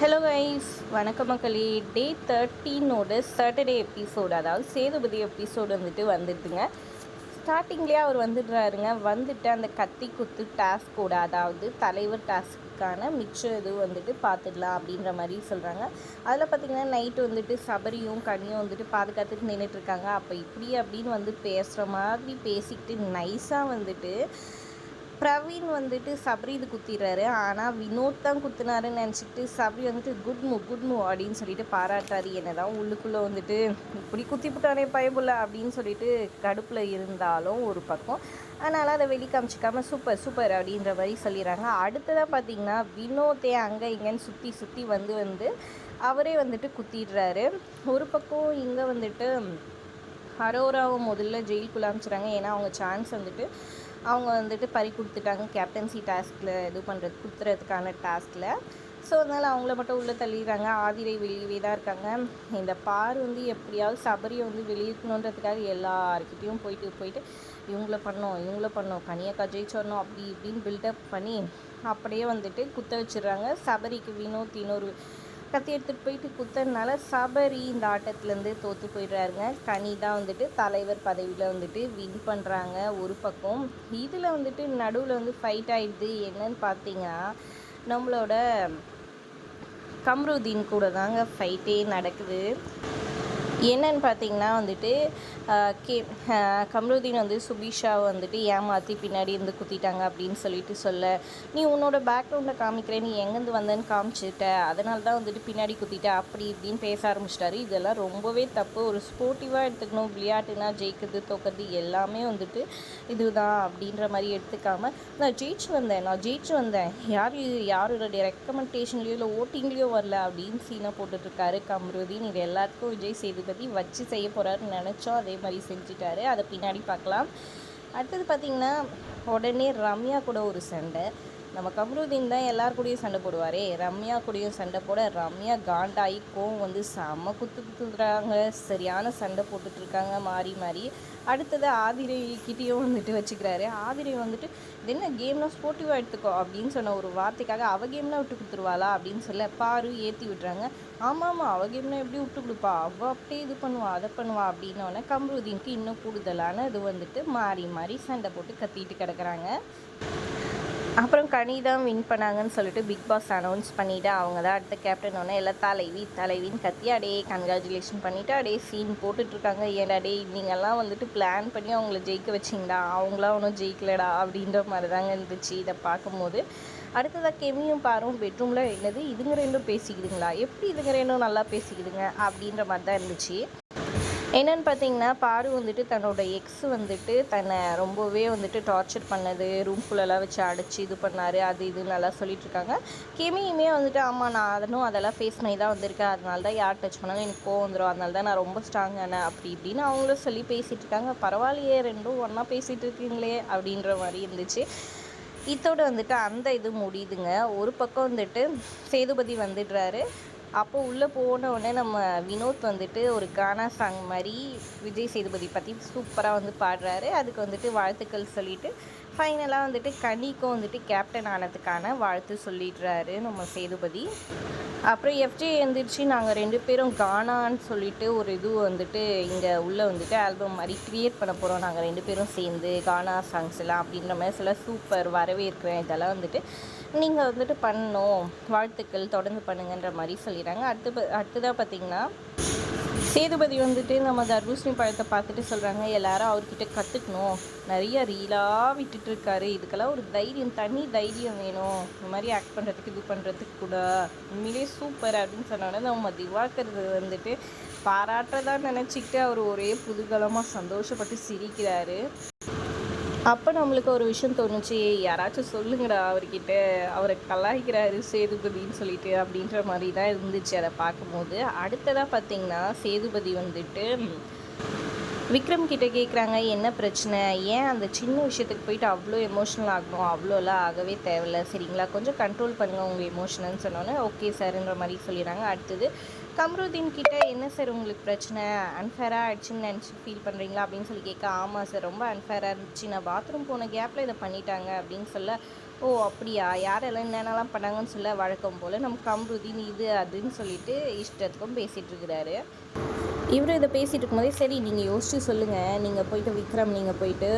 Hello guys வணக்கம் மக்களே. டே தேர்ட்டீனோட Saturday episode அதாவது சேதுபதி எபிசோடு வந்துட்டு வந்துட்டுங்க ஸ்டார்டிங்லேயே அவர் வந்துடுறாருங்க. வந்துட்டு அந்த கத்தி குத்து டாஸ்கோட அதாவது தலைவர் டாஸ்க்குக்கான மிச்சம் இது வந்துட்டு பார்த்துடலாம் அப்படின்ற மாதிரி சொல்கிறாங்க அதில் பார்த்திங்கன்னா நைட்டு வந்துட்டு சபரியும் கனியும் வந்துட்டு பாதுகாத்துட்டு நின்றுட்டு இருக்காங்க. அப்போ இப்படி அப்படின்னு வந்து பேசுகிற மாதிரி பேசிக்கிட்டு நைஸாக வந்துட்டு பிரவீன் வந்துட்டு சபரி இது குத்திடுறாரு. ஆனால் வினோத் தான் குத்துனாருன்னு நினச்சிக்கிட்டு சபரி வந்துட்டு குட் மூ குட் மூ அப்படின்னு சொல்லிட்டு பாராட்டாரு. என்னதான் உள்ளுக்குள்ளே வந்துட்டு இப்படி குத்தி போட்டானே பயப்புல அப்படின்னு சொல்லிட்டு கடுப்பில் இருந்தாலும் ஒரு பக்கம். அதனால் அதை வெளி காமிச்சிக்காம சூப்பர் சூப்பர் அப்படின்ற மாதிரி சொல்லிடுறாங்க. அடுத்ததாக பார்த்தீங்கன்னா வினோத்தே அங்கே இங்கேன்னு சுற்றி சுற்றி வந்து வந்து அவரே வந்துட்டு குத்திடுறாரு. ஒரு பக்கம் இங்கே வந்துட்டு ஹரோராவை முதல்ல ஜெயிலுக்குள்ள அனுப்பிச்சிடுறாங்க. ஏன்னா அவங்க சான்ஸ் வந்துட்டு அவங்க வந்துட்டு பறி கொடுத்துட்டாங்க. கேப்டன்சி டாஸ்கில் இது பண்ணுறது குத்துறதுக்கான டாஸ்கில் ஸோ அதனால் அவங்கள மட்டும் உள்ளே தள்ளிடுறாங்க. ஆதிரை வெளியவே தான் இருக்காங்க. இந்த பார் வந்து எப்படியாவது சபரியை வந்து வெளியிருக்கணுன்றதுக்காக எல்லாருக்கிட்டேயும் போயிட்டு போயிட்டு இவங்கள பண்ணோம் இவங்கள பண்ணோம் கனியக்கா ஜெயிச்சிடணும் அப்படி இப்படின்னு பில்டப் பண்ணி அப்படியே வந்துட்டு குத்த வச்சிடுறாங்க. சபரிக்கு வினோத் இன்னொரு கத்தி எடுத்துகிட்டு போயிட்டு குத்தனால சபரி இந்த ஆட்டத்துலேருந்து தோற்று போயிடுறாருங்க. கனி தான் வந்துட்டு தலைவர் பதவியில் வந்துட்டு வின் பண்ணுறாங்க ஒரு பக்கம். இதில் வந்துட்டு நடுவில் வந்து ஃபைட் ஆகிடுது என்னன்னு பார்த்தீங்கன்னா நம்மளோட கம்ருதீன் கூட தாங்க ஃபைட்டே நடக்குது. என்னன்னு பார்த்தீங்கன்னா வந்துட்டு கே கம்ருதீன் வந்து சுபீஷாவை வந்துட்டு ஏமாற்றி பின்னாடி இருந்து குத்திட்டாங்க அப்படின்னு சொல்லிட்டு சொல்ல நீ உன்னோட பேக்ரவுண்டை காமிக்கிறேன். நீ எங்கேருந்து வந்தேன்னு காமிச்சிட்ட. அதனால தான் வந்துட்டு பின்னாடி குத்திட்ட. அப்படி இப்படின்னு பேச ஆரம்பிச்சிட்டாரு. இதெல்லாம் ரொம்பவே தப்பு. ஒரு ஸ்போர்ட்டிவாக எடுத்துக்கணும். விளையாட்டுனா ஜெயிக்கிறது தோக்கிறது எல்லாமே வந்துட்டு இதுதான் அப்படின்ற மாதிரி எடுத்துக்காம நான் ஜெயிச்சு வந்தேன். நான் ஜெயிச்சு வந்தேன். யார் யாரோட ரெக்கமெண்டேஷன்லேயோ இல்லை ஓட்டிங்லேயோ வரல. அப்படின்னு சீனை போட்டுட்ருக்காரு கம்ருதீன் இது எல்லாத்துக்கும் விஜய் செய்து சேதுபதி வச்சு செய்ய போகிறாருன்னு நினச்சோம். அதே மாதிரி செஞ்சுட்டாரு. அதை பின்னாடி பார்க்கலாம். அடுத்தது பார்த்திங்கன்னா உடனே ரம்யா கூட ஒரு சண்டை. நம்ம கம்ருதீன் தான் எல்லார் கூடயும் சண்டை போடுவாரே. ரம்யா கூடயும் சண்டை போட ரம்யா காண்டாகி கோவம் வந்து செம்ம குத்து குத்துறாங்க. சரியான சண்டை போட்டுட்ருக்காங்க மாறி மாறி. அடுத்தது ஆதிரைக்கிட்டேயும் வந்துட்டு வச்சுக்கிறாரு. ஆதிரை வந்துட்டு என்ன கேம்லாம் ஸ்போர்ட்டிவாக எடுத்துக்கோ அப்படின்னு சொன்ன ஒரு வார்த்தைக்காக அவ கேம்லாம் விட்டு கொடுத்துருவாளா அப்படின்னு சொல்ல பாரு ஏற்றி விட்றாங்க ஆமாம் ஆமாம் அவ கேம்லாம் எப்படி விட்டு கொடுப்பா? அவள் அப்படியே இது பண்ணுவா அதை பண்ணுவா அப்படின்னோடனே கம்ருதீனுக்கு இன்னும் கூடுதலான இது வந்துட்டு மாறி மாறி சண்டை போட்டு கத்திட்டு கிடக்குறாங்க. அப்புறம் கனி தான் வின் பண்ணாங்கன்னு சொல்லிட்டு பிக் பாஸ் அனௌன்ஸ் பண்ணிவிட்டு அவங்க தான் அடுத்த கேப்டன் ஒன்று எல்லாம் தலைவி தலைவின்னு கத்தி அடையே கங்க்ராச்சுலேஷன் பண்ணிவிட்டு அடையே சீன் போட்டுட்ருக்காங்க. ஏடா டே நீங்கள்லாம் வந்துட்டு பிளான் பண்ணி அவங்கள ஜெயிக்க வச்சிங்கடா அவங்களாம் ஒன்றும் ஜெயிக்கலடா? அப்படின்ற மாதிரி தாங்க இருந்துச்சு இதை பார்க்கும்போது. அடுத்ததாக கெமியும் பாரும் பெட்ரூமில் என்னது? இதுங்க ரெண்டும் பேசிக்குதுங்களா? எப்படி இதுங்க ரெண்டும் நல்லா பேசிக்குதுங்க? அப்படின்ற மாதிரி தான் இருந்துச்சு. என்னென்னு பார்த்தீங்கன்னா பாரு வந்துட்டு தன்னோட எக்ஸ் வந்துட்டு தன்னை ரொம்பவே வந்துட்டு டார்ச்சர் பண்ணது ரூம்குள்ளெல்லாம் வச்சு அடைச்சி இது பண்ணார் அது இது நல்லா சொல்லிட்டு இருக்காங்க கெமியுமே வந்துட்டு ஆமாம் நான் அதனும் அதெல்லாம் ஃபேஸ் பண்ணி தான் வந்திருக்கேன். அதனால தான் யார் டச் பண்ணாலும் எனக்கு கோவம் வந்துடும் அதனால தான் நான் ரொம்ப ஸ்ட்ராங்கான அப்படி இப்படின்னு அவங்களும் சொல்லி பேசிகிட்டு இருக்காங்க பரவாயில்லையே ரெண்டும் ஒன்றா பேசிகிட்டு இருக்கீங்களே அப்படின்ற மாதிரி இருந்துச்சு. இதோட வந்துட்டு அந்த இது முடியுதுங்க. ஒரு பக்கம் வந்துட்டு சேதுபதி வந்துடுறாரு. அப்போ உள்ளே போன உடனே நம்ம வினோத் வந்துட்டு ஒரு கானா சாங் மாதிரி விஜய் சேதுபதி பற்றி சூப்பராக வந்து பாடுறாரு. அதுக்கு வந்துட்டு வாழ்த்துக்கள் சொல்லிட்டு ஃபைனலாக வந்துட்டு கனிக்கும் வந்துட்டு கேப்டன் ஆனதுக்கான வாழ்த்து சொல்லிடுறாரு நம்ம சேதுபதி. அப்புறம் எஃப்ஜே எழுந்திரிச்சு நாங்கள் ரெண்டு பேரும் கானான்னு சொல்லிட்டு ஒரு இது வந்துட்டு இங்கே உள்ளே வந்துட்டு ஆல்பம் மாதிரி க்ரியேட் பண்ண போகிறோம் நாங்கள் ரெண்டு பேரும் சேர்ந்து கானா சாங்ஸ் எல்லாம் அப்படின்ற மாதிரி சில சூப்பர் வரவேற்கிறேன். இதெல்லாம் வந்துட்டு நீங்கள் வந்துட்டு பண்ணணும். வாழ்த்துக்கள் தொடர்ந்து பண்ணுங்கன்ற மாதிரி சொல்லிடுறாங்க. அடுத்து அடுத்ததாக பார்த்தீங்கன்னா சேதுபதி வந்துட்டு நம்ம தர்பூசணி பழத்தை பார்த்துட்டு சொல்கிறாங்க எல்லாரும் அவர்கிட்ட கற்றுக்கணும் நிறைய ரீலாக விட்டுட்டுருக்காரு இதுக்கெல்லாம் ஒரு தைரியம் தனி தைரியம் வேணும். இந்த மாதிரி ஆக்ட் பண்ணுறதுக்கு இது பண்ணுறதுக்கு கூட. உண்மையிலே சூப்பர் அப்படின்னு சொன்னோன்னே நம்ம திவாக்கிறது வந்துட்டு பாராட்டுறதா நினச்சிக்கிட்டு அவர் ஒரே புதுகலமாக சந்தோஷப்பட்டு சிரிக்கிறாரு. அப்போ நம்மளுக்கு ஒரு விஷயம் தோணுச்சு யாராச்சும் சொல்லுங்கடா அவர்கிட்ட அவரை கலாய்க்கிறாரு சேதுபதின்னு சொல்லிட்டு அப்படின்ற மாதிரி தான் இருந்துச்சு. அதை பார்க்கும்போது அடுத்ததாக பார்த்தீங்கன்னா சேதுபதி வந்துட்டு விக்ரம் கிட்ட கேட்குறாங்க என்ன பிரச்சனை? ஏன் அந்த சின்ன விஷயத்துக்கு போயிட்டு அவ்வளோ எமோஷனல் ஆகணும்? அவ்வளோலாம் ஆகவே தேவையில்ல. சரிங்களா? கொஞ்சம் கண்ட்ரோல் பண்ணுங்கள் உங்கள் எமோஷனல்னு சொன்னோன்னே ஓகே சார்ன்ற மாதிரி சொல்லிடுறாங்க. அடுத்தது கம்ருதீன் கிட்ட என்ன சார் உங்களுக்கு பிரச்சனை? அன்ஃபேராக ஆயிடுச்சுன்னு நினச்சி ஃபீல் பண்ணுறீங்களா அப்படின்னு சொல்லி கேட்க ஆமாம் சார் ரொம்ப அன்ஃபேராக இருந்துச்சு. நான் பாத்ரூம் போன கேப்பில் இதை பண்ணிட்டாங்க. அப்படின்னு சொல்ல ஓ அப்படியா? யாரெல்லாம் என்னென்னலாம் பண்ணாங்கன்னு சொல்ல வழக்கம் போல் நம்ம கம்ருதீன் இது அதுன்னு சொல்லிட்டு இஷ்டத்துக்கும் பேசிகிட்டு இருக்கிறாரு. இவர் இதை பேசிகிட்டு இருக்கும்போதே சரி நீங்கள் யோசிச்சு சொல்லுங்கள் நீங்கள் போயிட்டு விக்ரம் நீங்கள் போயிட்டு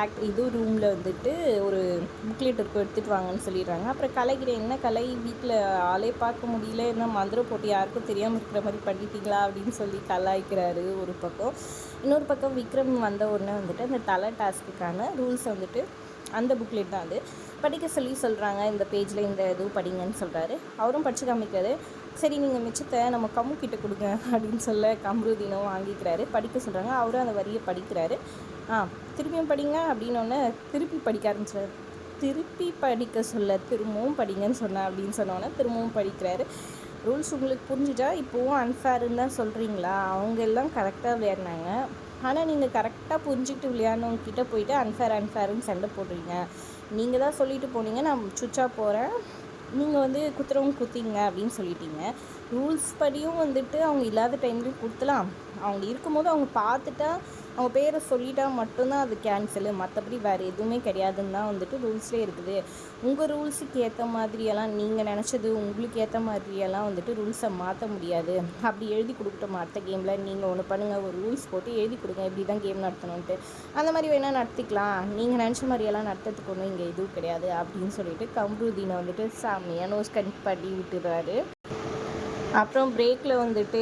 ஆக்ட் இது ரூமில் வந்துட்டு ஒரு புக்லெட் இருக்கும் எடுத்துகிட்டு வாங்கன்னு சொல்லிடுறாங்க. அப்புறம் கலைகிற என்ன கலை வீட்டில் ஆளே பார்க்க முடியல. என்ன மந்திரம் போட்டு யாருக்கும் தெரியாமல் இருக்கிற மாதிரி பண்ணிட்டீங்களா? அப்படின்னு சொல்லி கலாய்க்கிறாரு ஒரு பக்கம். இன்னொரு பக்கம் விக்ரம் வந்த உடனே வந்துட்டு அந்த தலை டாஸ்க்குக்கான ரூல்ஸ் வந்துட்டு அந்த புக்லெட் தான் அது. படிக்க சொல்லி சொல்கிறாங்க இந்த பேஜில் இந்த இது படிங்கன்னு சொல்கிறாரு அவரும் படித்து காமிக்கிறாரு. சரி நீங்கள் மிச்சத்தை நம்ம கம்மு கிட்ட கொடுங்க அப்படின்னு சொல்ல கம்ருதீனும் வாங்கிக்கிறாரு. படிக்க சொல்கிறாங்க அவரும் அந்த வரியை படிக்கிறாரு. ஆ திருப்பியும் படிங்க அப்படின்னோடனே திருப்பி படிக்க ஆரம்பிச்சிடாரு திருப்பி படிக்க சொல்ல திரும்பவும் படிங்கன்னு சொன்னேன் அப்படின்னு சொன்னோன்னே திரும்பவும் படிக்கிறாரு. ரூல்ஸ் உங்களுக்கு புரிஞ்சுட்டா இப்போவும் அன்ஃபேருன்னு தான் சொல்கிறீங்களா அவங்க எல்லாம் கரெக்டாக விளையாடினாங்க. ஆனால் நீங்கள் கரெக்டாக புரிஞ்சுக்கிட்டு விளையாடணுங்கிட்ட போயிட்டு அன்ஃபேர் அன்ஃபேருன்னு சண்டை போடுறீங்க. நீங்கள் தான் சொல்லிட்டு போனீங்க. நான் சுச்சா போகிறேன் நீங்கள் வந்து குத்துறவங்க குத்திங்க அப்படின்னு சொல்லிட்டீங்க. ரூல்ஸ் படியும் வந்துட்டு அவங்க இல்லாத டைம்லேயும் கொடுத்துலாம் அவங்க இருக்கும்போது அவங்க பார்த்துட்டா அவங்க பேரை சொல்லிட்டா மட்டும்தான் அது கேன்சலு மற்றபடி வேறு எதுவுமே கிடையாதுன்னு தான் வந்துட்டு ரூல்ஸ்லேயே இருக்குது. உங்கள் ரூல்ஸுக்கு ஏற்ற மாதிரியெல்லாம் நீங்கள் நினச்சது உங்களுக்கு ஏற்ற மாதிரியெல்லாம் வந்துட்டு ரூல்ஸை மாற்ற முடியாது. அப்படி எழுதி கொடுக்கட்டும் மற்ற கேமில் நீங்கள் ஒன்று பண்ணுங்கள் ஒரு ரூல்ஸ் போட்டு எழுதி கொடுங்க இப்படி தான் கேம் நடத்தணுன்ட்டு அந்த மாதிரி வேணால் நடத்திக்கலாம். நீங்கள் நினச்ச மாதிரியெல்லாம் நடத்துறதுக்கு ஒன்றும் இங்கே எதுவும் கிடையாது அப்படின்னு சொல்லிட்டு கம்ருதீனை வந்துட்டு சாமியாக நோஸ் கன் பண்ணி விட்டுறாரு. அப்புறம் பிரேக்கில் வந்துட்டு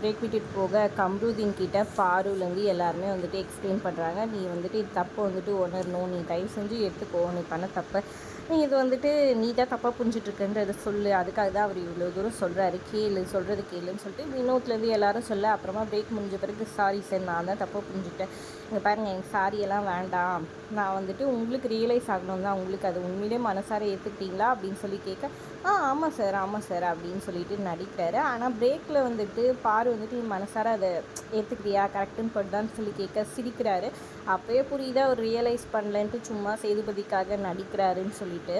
பிரேக் விட்டுட்டு போக கம்ருதீன் கிட்ட ஃபாரூலேருந்து எல்லாருமே வந்துட்டு எக்ஸ்பிளைன் பண்ணுறாங்க நீ வந்துட்டு இது தப்பை வந்துட்டு உணரணும். நீ தயவு செஞ்சு எடுத்துக்கோ. நீ பண்ண தப்பை நீ இது வந்துட்டு நீ தான் தப்பாக புரிஞ்சிட்ருக்குன்றதை சொல்லு. அதுக்காக தான் அவர் இவ்வளோ தூரம் சொல்கிறாரு கேளு சொல்கிறது கேளுன்னு சொல்லிட்டு வினோத்லேருந்து எல்லாரும் சொல்ல அப்புறமா பிரேக் முடிஞ்ச பிறகு சாரி சார் நான் தான் தப்பாக புரிஞ்சுட்டேன். இங்கே பாருங்கள் எனக்கு சாரியெல்லாம் வேண்டாம். நான் வந்துட்டு உங்களுக்கு ரியலைஸ் ஆகணும் தான். உங்களுக்கு அது உண்மையிலே மனசார ஏற்றுக்கிட்டீங்களா அப்படின்னு சொல்லி கேட்க ஆ ஆமாம் சார் ஆமாம் சார் அப்படின்னு சொல்லிட்டு நடிக்கிறாரு. ஆனால் பிரேக்கில் வந்துட்டு பாரு வந்துட்டு மனசார அதை ஏற்றுக்கிறியா கரெக்டுன்னு படுதான்னு சொல்லி கேட்க சிரிக்கிறாரு. அப்போயே புரியுதா? அவர் ரியலைஸ் பண்ணலன்ட்டு சும்மா சேதுபதிக்காக நடிக்கிறாருன்னு சொல்லிட்டு.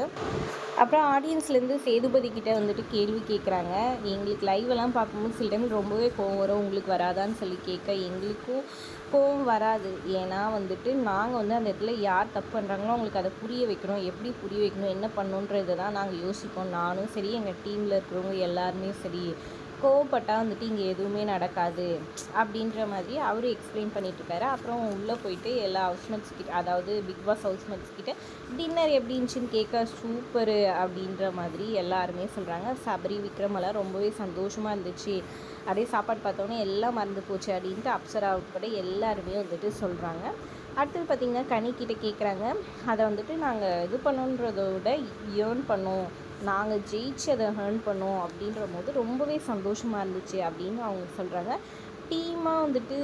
அப்புறம் ஆடியன்ஸ்லேருந்து சேதுபதி கிட்ட வந்துட்டு கேள்வி கேட்குறாங்க எங்களுக்கு லைவெல்லாம் பார்க்கும்போது சில டைம் ரொம்பவே கோவம் வரும். உங்களுக்கு வராதான்னு சொல்லி கேட்க எங்களுக்கும் கோவம் வராது. ஏன்னா வந்துட்டு நாங்கள் வந்து அந்த இடத்துல யார் தப்பு பண்ணுறாங்களோ அவங்களுக்கு அதை புரிய வைக்கணும். எப்படி புரிய வைக்கணும்? என்ன பண்ணணுன்றதை தான் நாங்கள் யோசிப்போம். நானும் சரி எங்கள் டீமில் இருக்கிறவங்க எல்லாருமே சரி. கோவப்பட்டால் வந்துட்டு இங்கே எதுவுமே நடக்காது அப்படின்ற மாதிரி அவரும் எக்ஸ்பிளைன் பண்ணிட்டுருக்காரு. அப்புறம் உள்ளே போயிட்டு எல்லா ஹவுஸ்மேட்ஸ் கிட்ட அதாவது பிக் பாஸ் ஹவுஸ்மேட்ஸ் கிட்ட டின்னர் எப்படி இருந்துச்சுன்னு கேட்க சூப்பரு அப்படின்ற மாதிரி எல்லாருமே சொல்கிறாங்க சபரி விக்ரமெல்லாம் ரொம்பவே சந்தோஷமாக இருந்துச்சு. அப்படியே சாப்பாடு பார்த்தோன்னே எல்லாம் மறந்து போச்சு அப்படின்ட்டு அப்சரா உட்பட எல்லாருமே வந்துட்டு சொல்கிறாங்க அடுத்தது பார்த்திங்கன்னா கனிக்கிட்ட கேட்குறாங்க அதை வந்துட்டு நாங்கள் இது பண்ணோன்றத விட ஏர்ன் பண்ணோம். நாங்கள் ஜெயிச்சு அதை ஹேர்ன் பண்ணோம் அப்படின்ற போது ரொம்பவே சந்தோஷமாக இருந்துச்சு அப்படின்னு அவங்க சொல்கிறாங்க டீமாக வந்துட்டு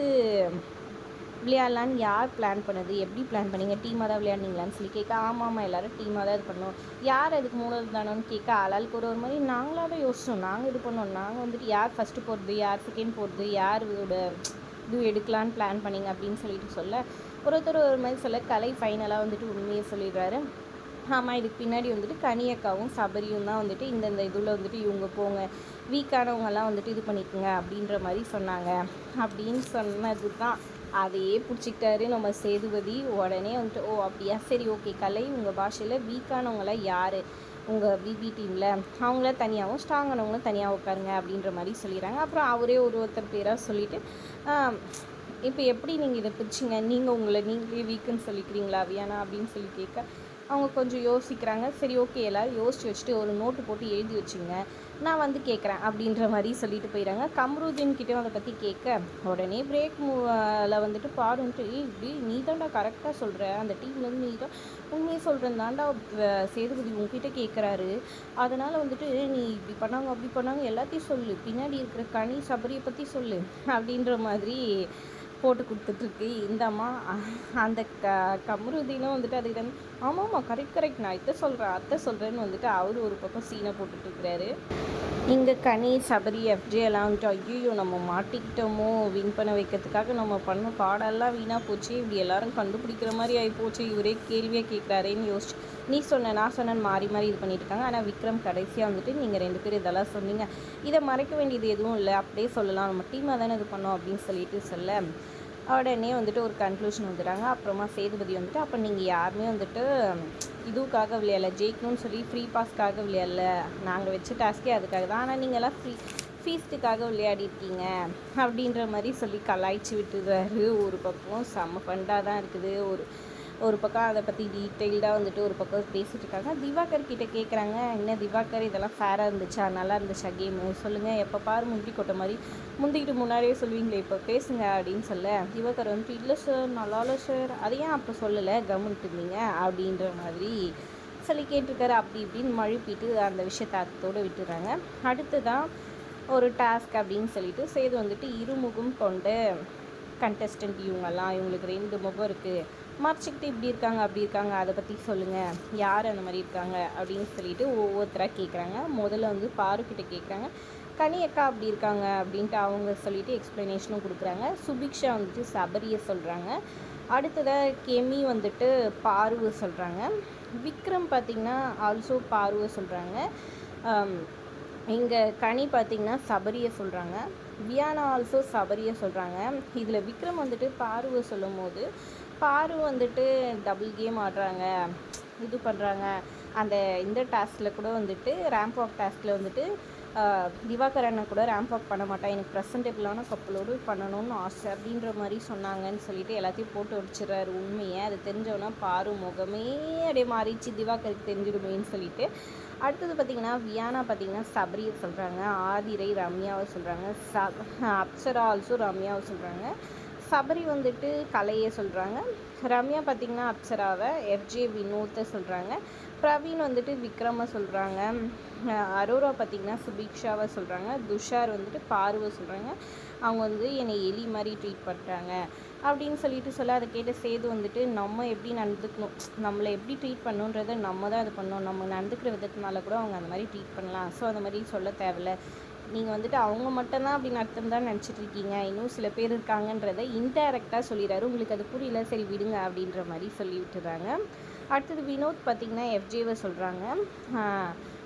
விளையாடலான்னு யார் பிளான் பண்ணது? எப்படி பிளான் பண்ணீங்க? டீமாக தான் விளையாடுனீங்களான்னு சொல்லி கேட்க ஆமாம் ஆமாம் எல்லோரும் டீமாக தான் இது பண்ணோம். யார் அதுக்கு மூலதானோன்னு கேட்க ஆளாளுக்கு ஒரு ஒரு மாதிரி நாங்களாக தான் யோசிச்சோம். நாங்கள் இது பண்ணோம். நாங்கள் வந்துட்டு யார் ஃபஸ்ட்டு போகிறது யார் செகண்ட் போகிறது யார் இதோட இது எடுக்கலான்னு பிளான் பண்ணிங்க அப்படின்னு சொல்லிட்டு சொல்ல ஒருத்தர் ஒரு மாதிரி சொல்ல கலை ஃபைனலாக வந்துட்டு உண்மையை சொல்லிடுறாரு. ஆமாம் இதுக்கு பின்னாடி வந்துட்டு கனியக்காவும் சபரியும் தான் வந்துட்டு இந்தந்த இதில் வந்துட்டு இவங்க போங்க வீக்கானவங்கெல்லாம் வந்துட்டு இது பண்ணிக்கோங்க அப்படின்ற மாதிரி சொன்னாங்க. அப்படின்னு சொன்னது தான் அதையே பிடிச்சிக்கிட்டாரு நம்ம சேதுபதி. உடனே வந்துட்டு ஓ அப்படியா? சரி ஓகே கலை உங்கள் பாஷையில் வீக்கானவங்களாம் யார்? உங்கள் பிபி டீமில் அவங்கள தனியாகவும் ஸ்ட்ராங்கானவங்களும் தனியாக உட்காருங்க அப்படின்ற மாதிரி சொல்லிடுறாங்க. அப்புறம் அவரே ஒரு ஒருத்தர் பேராக சொல்லிவிட்டு இப்போ எப்படி நீங்கள் இதை பிடிச்சிங்க? நீங்கள் உங்களை நீங்களே வீக்குன்னு சொல்லிக்கிறீங்களா வியானா அப்படின்னு சொல்லி கேட்க அவங்க கொஞ்சம் யோசிக்கிறாங்க. சரி ஓகே எல்லோரும் யோசிச்சு வச்சுட்டு ஒரு நோட்டு போட்டு எழுதி வச்சுங்க. நான் வந்து கேட்குறேன் அப்படின்ற மாதிரி சொல்லிட்டு போயிடறாங்க. கம்ருதீன் கிட்டே அதை பற்றி கேட்க உடனே பிரேக் மூவில் வந்துட்டு பாருன்ட்டு ஏய் இப்படி நீ தான்டா கரெக்டாக சொல்கிற அந்த டீம்லேருந்து நீ தான் உண்மையை சொல்கிறேன் தாண்டா சேதுபதி உங்ககிட்ட கேட்குறாரு. அதனால் வந்துட்டு நீ இப்படி பண்ணாங்க அப்படி பண்ணாங்க எல்லாத்தையும் சொல்லு. பின்னாடி இருக்கிற கனி சபரியை பற்றி சொல்லு. அப்படின்ற மாதிரி போட்டு கொடுத்துட்ருக்கு. இந்த அம்மா அந்த க கமருதினும் வந்துட்டு அதுக்கு தான் ஆமாம்மா கரெக்ட் கரெக்ட் நான் இத்தை சொல்கிறேன் அத்தை சொல்கிறேன்னு வந்துட்டு அவர் ஒரு பக்கம் சீனை போட்டுட்ருக்கிறாரு. இங்கே கனி சபரி எஃப்ஜே எல்லாம் வந்துட்டு ஐயோ நம்ம மாட்டிக்கிட்டோமோ? வின் பண்ண வைக்கிறதுக்காக நம்ம பண்ண பாடெல்லாம் வீணாக போச்சு. இப்படி எல்லாரும் கண்டுபிடிக்கிற மாதிரி ஆகி போச்சு. இவரே கேள்வியாக கேட்குறாரேன்னு யோசிச்சு. நீ சொன்ன நான் சொன்னேன்னு மாறி மாறி இது பண்ணிட்டு இருக்காங்க ஆனால் விக்ரம் கடைசியாக வந்துட்டு நீங்கள் ரெண்டு பேரும் இதெல்லாம் சொன்னீங்க. இதை மறைக்க வேண்டியது எதுவும் இல்லை. அப்படியே சொல்லலாம். நம்ம டீமாக தானே இது பண்ணோம். அப்படின்னு சொல்லிட்டு சொல்ல உடனே வந்துட்டு ஒரு கன்க்ளூஷன் வந்துடுறாங்க அப்புறமா சேதுபதி வந்துட்டு அப்போ நீங்கள் யாருமே வந்துட்டு இதுக்காக விளையாடல ஜெயிக்கணும்னு சொல்லி ஃப்ரீ பாஸ்க்காக விளையாடல. நாங்கள் வச்ச டாஸ்க்கே அதுக்காக தான். ஆனால் நீங்கள்லாம் ஃப்ரீ ஃபீஸ்ட்டுக்காக விளையாடிருக்கீங்க. அப்படின்ற மாதிரி சொல்லி கலாய்ச்சி விட்டுறாரு. ஒரு பக்கம் செம்ம ஃபண்டாக தான் இருக்குது. ஒரு ஒரு பக்கம் அதை பற்றி டீட்டெயில்டாக வந்துட்டு ஒரு பக்கம் பேசிகிட்டு இருக்காங்க. திவாகர் கிட்டே கேட்குறாங்க என்ன திவாகர்? இதெல்லாம் ஃபேராக இருந்துச்சா? நல்லா இருந்துச்சா கேமு சொல்லுங்கள் எப்போ பாரு முந்தி கொட்ட மாதிரி முந்திக்கிட்டு முன்னாடியே சொல்லுவீங்களே இப்போ பேசுங்க அப்படின்னு சொல்ல. திவாகர் வந்துட்டு இல்லை சார் நல்லா இல்லை சார் அதை ஏன் அப்போ சொல்லலை? கவனிட்டு இருந்தீங்க? அப்படின்ற மாதிரி சொல்லி கேட்டிருக்காரு. அப்படி இப்படின்னு மழுப்பிட்டு அந்த விஷயத்தை அத்தோடு விட்டுறாங்க. அடுத்ததான் ஒரு டாஸ்க் அப்படின்னு சொல்லிட்டு சேது வந்துட்டு இருமுகம் கொண்ட கண்டஸ்டன்ட் இவங்கெல்லாம் இவங்களுக்கு ரெண்டு முகம் இருக்குது மறைச்சிக்கிட்டு இப்படி இருக்காங்க அப்படி இருக்காங்க அதை பற்றி சொல்லுங்கள் யார் அந்த மாதிரி இருக்காங்க அப்படின்னு சொல்லிட்டு ஒவ்வொருத்தராக கேட்குறாங்க முதல்ல வந்து பாருக்கிட்ட கேட்குறாங்க கனி அக்கா அப்படி இருக்காங்க அப்படின்ட்டு அவங்க சொல்லிட்டு எக்ஸ்ப்ளனேஷனும் கொடுக்குறாங்க. சுபிக்ஷா வந்துட்டு சபரியை சொல்கிறாங்க அடுத்ததாக கெமி வந்துட்டு பார்வை சொல்கிறாங்க விக்ரம் பார்த்திங்கன்னா ஆல்சோ பார்வை சொல்கிறாங்க இங்கே கனி பார்த்திங்கன்னா சபரியை சொல்கிறாங்க வியானா ஆல்சோ சபரியை சொல்கிறாங்க இதில் விக்ரம் வந்துட்டு பார்வை சொல்லும் போது பாரு வந்துட்டு டபுள் கேம் ஆடுறாங்க இது பண்ணுறாங்க அந்த இந்த டாஸ்கில் கூட வந்துட்டு ரேம்ப் வாக் டாஸ்கில் வந்துட்டு திவாகர் கூட ரேம்ப் வாக் பண்ண மாட்டேன். எனக்கு ப்ரெசன்டபிளான கப்பலோடு பண்ணணும்னு ஆசை அப்படின்ற மாதிரி சொன்னாங்கன்னு சொல்லிட்டு எல்லாத்தையும் போட்டு வச்சுறாரு உண்மையை. அது தெரிஞ்சவொன்னா பாரு முகமே அப்படியே மாறிச்சு திவாகருக்கு தெரிஞ்சிடுமேன்னு சொல்லிட்டு. அடுத்தது பார்த்திங்கன்னா வியானா பார்த்திங்கன்னா சபரியை சொல்கிறாங்க ஆதிரை ரம்யாவை சொல்கிறாங்க ச அப்சரா ஆல்சோ ரம்யாவை சொல்கிறாங்க சபரி வந்துட்டு கலையை சொல்கிறாங்க ரம்யா பார்த்திங்கன்னா அப்சராவை எஃப்ஜே வினோத்தை சொல்கிறாங்க பிரவீன் வந்துட்டு விக்ரமை சொல்கிறாங்க அரோரா பார்த்திங்கன்னா சுபீக்ஷாவை சொல்கிறாங்க துஷார் வந்துட்டு பார்வை சொல்கிறாங்க அவங்க வந்து என்னை எலி மாதிரி ட்ரீட் பண்ணுறாங்க அப்படின்னு சொல்லிட்டு சொல்ல அதை கேட்ட சேது வந்துட்டு நம்ம எப்படி நடந்துக்கணும்? நம்மளை எப்படி ட்ரீட் பண்ணுன்றதை நம்ம தான் அது பண்ணணும். நம்ம நடந்துக்கிற விதத்தினால கூட அவங்க அந்த மாதிரி ட்ரீட் பண்ணலாம். ஸோ அந்த மாதிரி சொல்ல தேவையில்ல. நீங்கள் வந்துட்டு அவங்க மட்டும்தான் அப்படி நடத்தும் தான் நினச்சிட்டு இருக்கீங்க. இன்னும் சில பேர் இருக்காங்கன்றதை இன்டைரக்டாக சொல்லிடுறாரு. உங்களுக்கு அது புரியல சரி விடுங்க அப்படின்ற மாதிரி சொல்லி விட்டுறாங்க. அடுத்தது வினோத் பார்த்திங்கன்னா எஃப்ஜேவை சொல்கிறாங்க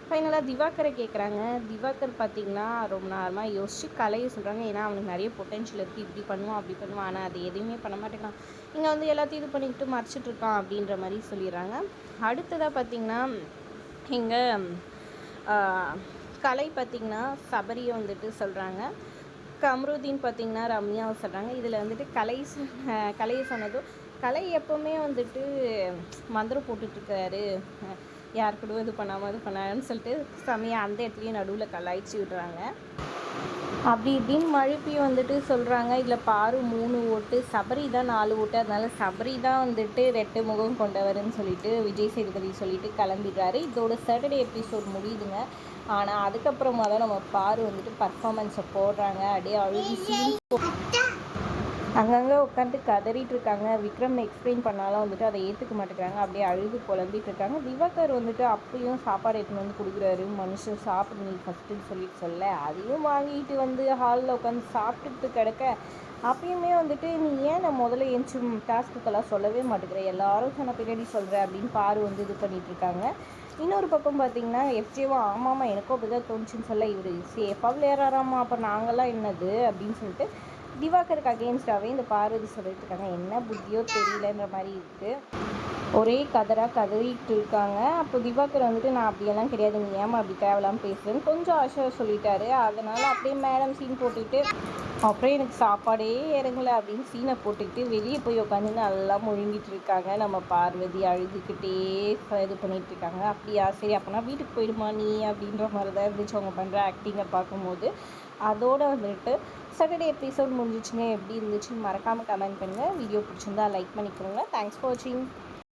ஃபைனலாக திவாகரை கேட்குறாங்க திவாகர் பார்த்திங்கன்னா ரொம்ப நேரமாக யோசித்து கலையை சொல்கிறாங்க ஏன்னா அவனுக்கு நிறைய பொட்டென்ஷியல் இருக்குது இப்படி பண்ணுவான் அப்படி பண்ணுவான். ஆனால் அது எதுவுமே பண்ண மாட்டேங்கிறான். இங்கே வந்து எல்லாத்தையும் இது பண்ணிக்கிட்டு மறைச்சிட்டு இருக்கான் அப்படின்ற மாதிரி சொல்லிடுறாங்க. அடுத்ததாக பார்த்திங்கன்னா இங்கே கலை பார்த்திங்கன்னா சபரியை வந்துட்டு சொல்கிறாங்க கம்ருதீன் பார்த்திங்கன்னா ரம்யாவை சொல்கிறாங்க இதில் வந்துட்டு கலை கலையை சொன்னதும் கலை எப்போவுமே வந்துட்டு மந்திரம் போட்டுட்ருக்காரு. யார் கூட இது பண்ணாமல் இது பண்ணாருன்னு சொல்லிட்டு செமையாக அந்த இடத்துலையும் நடுவில் கலாய்ச்சி விடுறாங்க. அப்படி இப்படின்னு மழுப்பி வந்துட்டு சொல்கிறாங்க இதில் பாரு மூணு ஓட்டு. சபரி தான் நாலு ஓட்டு. அதனால சபரி தான் வந்துட்டு ரெட்டு முகம் கொண்டவர்னு சொல்லிட்டு விஜய் சேதுபதி சொல்லிட்டு கிளம்பிடுறாரு. இதோட சாட்டர்டே எபிசோட் முடியுதுங்க. ஆனால் அதுக்கப்புறமா தான் நம்ம பாரு வந்துட்டு பர்ஃபாமன்ஸை போடுறாங்க. அப்படியே அழுகி சீன் அங்கங்கே உட்காந்து கதறிட்டு இருக்காங்க விக்ரம் எக்ஸ்பிளைன் பண்ணாலும் வந்துட்டு அதை ஏற்றுக்க மாட்டேங்கிறாங்க. அப்படியே அழுது புலம்பிட்டு இருக்காங்க திவாகர் வந்துட்டு அப்பயும் சாப்பாடு எடுத்துன்னு வந்து கொடுக்குறாரு. மனுஷன் சாப்பிடு நீ ஃபஸ்ட்டுன்னு சொல்லிட்டு சொல்ல. அதையும் வாங்கிட்டு வந்து ஹாலில் உட்காந்து சாப்பிட்டுட்டு கிடக்க. அப்பயுமே வந்துட்டு நீ ஏன் நான் முதல்ல எஞ்சி டாஸ்க்குக்கெல்லாம் சொல்லவே மாட்டேங்கிற? எல்லாரும் சொன்ன பின்னாடி சொல்கிறேன் அப்படின்னு பாரு வந்து இது பண்ணிட்டு இருக்காங்க இன்னொரு பக்கம் பார்த்தீங்கன்னா எஃப்ஜேவா ஆமாம்மா எனக்கும் அப்படி தான் தோணுச்சுன்னு சொல்ல. இவர் சேஃபாக விளையாடுறாராமா அப்போ நாங்களாம் என்னது? அப்படின்னு சொல்லிட்டு திவாகருக்கு அகேன்ஸ்டாகவே இந்த பார்வதி சொல்லிட்டு இருக்காங்க என்ன புத்தியோ தெரியலன்ற மாதிரி இருக்குது ஒரே கதராக கதறிட்டு இருக்காங்க. அப்போ திவாகர் வந்துட்டு நான் அப்படியெல்லாம் கிடையாது. நீ ஏமா அப்படி தேவையில்லாமல் பேசுகிறேன்னு கொஞ்சம் ஆஷா சொல்லிட்டாரு. அதனால் அப்படியே மேடம் சீன் போட்டுக்கிட்டு அப்புறம் எனக்கு சாப்பாடே இறங்கலை அப்படின்னு சீனை போட்டுக்கிட்டு வெளியே போய் உட்காந்து நல்லா முழுங்கிட்டு இருக்காங்க. நம்ம பார்வதி அழுதுகிட்டே இது பண்ணிட்டு இருக்காங்க. அப்படியா? சரி அப்போனா வீட்டுக்கு போயிடுமா நீ? அப்படின்ற மாதிரி தான் இருந்துச்சு. அவங்க பண்ணுற ஆக்டிங்கை பார்க்கும்போது. அதோடு வந்துட்டு சாட்டர்டே எபிசோட் முடிஞ்சிச்சுங்க. எப்படி இருந்துச்சுன்னு மறக்காமல் கமெண்ட் பண்ணுங்கள் வீடியோ பிடிச்சிருந்தா லைக் பண்ணிக்கோங்க. தேங்க்ஸ் ஃபார் வாட்சிங்